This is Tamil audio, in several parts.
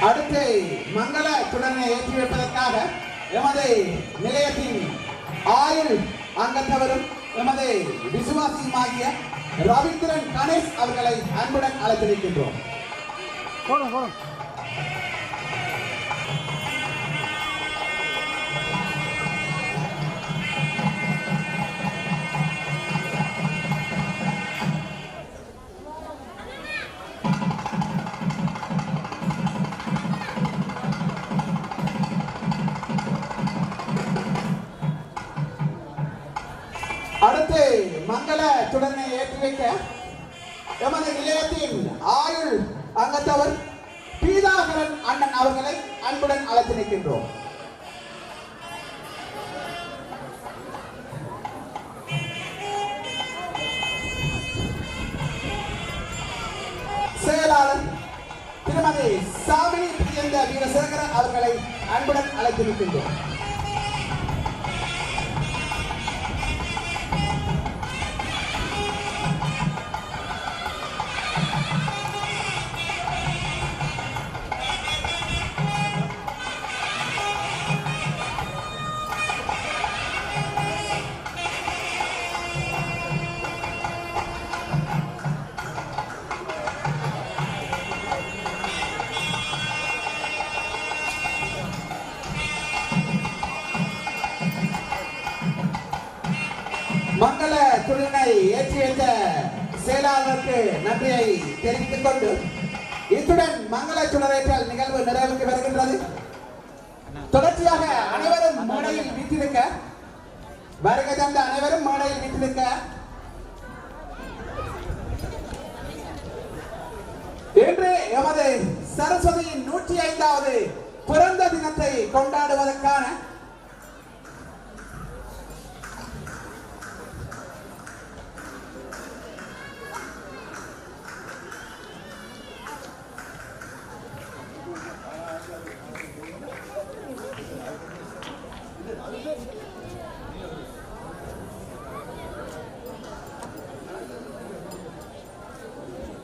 அடுத்து மங்கள சுடனை ஏற்றி வைப்பதற்காக எமது நிலையத்தின் ஆயுள் அங்கத்தவரும் எமது விசுவாசியுமாகிய ரவீந்திரன் கணேஷ் அவர்களை அன்புடன் அழைத்திருக்கின்றோம் போடும் போடும் அடுத்து மங்கள சுடனை ஏற்றி வைக்க எமது நிலையத்தின் ஆயுள் அங்கத்தவர் பீதாகரன் அண்ணன் அவர்களை அன்புடன் அழைத்து நிற்கின்றோம். செயலாளர் திருமதி சாமினி பிரியந்த வீரசேகரன் அவர்களை அன்புடன் அழைத்து நிற்கின்றோம். மங்கள துணினை ஏற்றி வைத்த செயலாளருக்கு நன்றியை தெரிவித்துக் கொண்டு இத்துடன் மங்கள சுடரேற்றல் நிகழ்வு நிறைவுக்கு வருகின்றது. தொடர்ச்சியாக அனைவரும் மேடையில் வீட்டிருக்க வருகை தந்த அனைவரும் மேடையில் வீட்டிருக்க இன்று எமது சரஸ்வதியின் நூற்றி ஐந்தாவது பிறந்த தினத்தை கொண்டாடுவதற்காக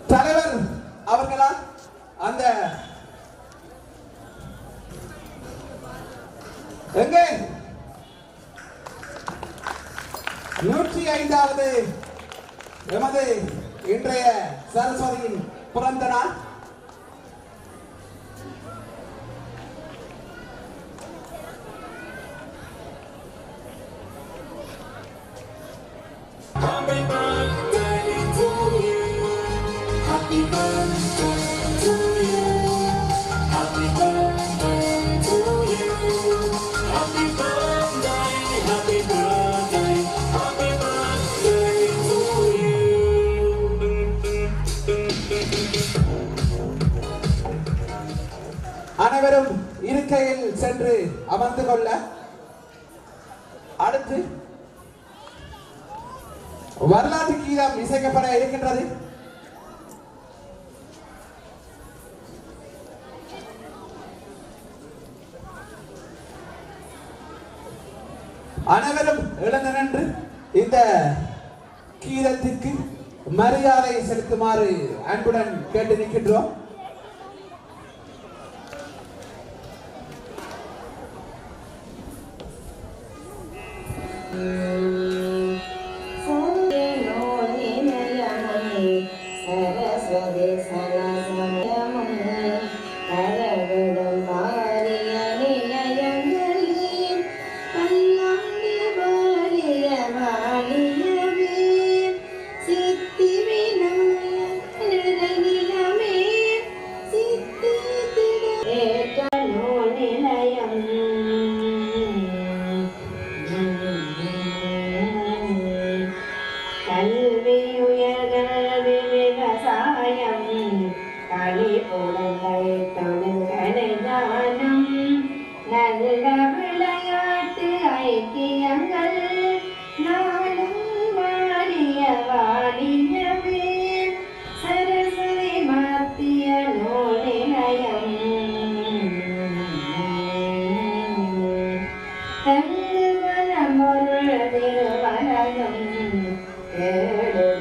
தலைவர் அவர்களால் அந்த எங்கே? நூற்றி ஐந்தாவது எமது இன்றைய சரஸ்வதியின் பிறந்த நாள். அனைவரும் இருக்கையில் சென்று அமர்ந்து கொள்ள. அடுத்து வரலாற்று கீதம் இசைக்கப்பட இருக்கின்றது. அனைவரும் எழுந்து நின்று இந்த கீதத்திற்கு மரியாதை செலுத்துமாறு அன்புடன் கேட்டு நிற்கின்றோம். கருட விளையாட்டு ஐக்கியங்கள் நாளும் வாடிய வாடியவே சரஸ்வதி மாத்திய நூலிலயம் தங்குவன முருள் திருவரகம் கேடு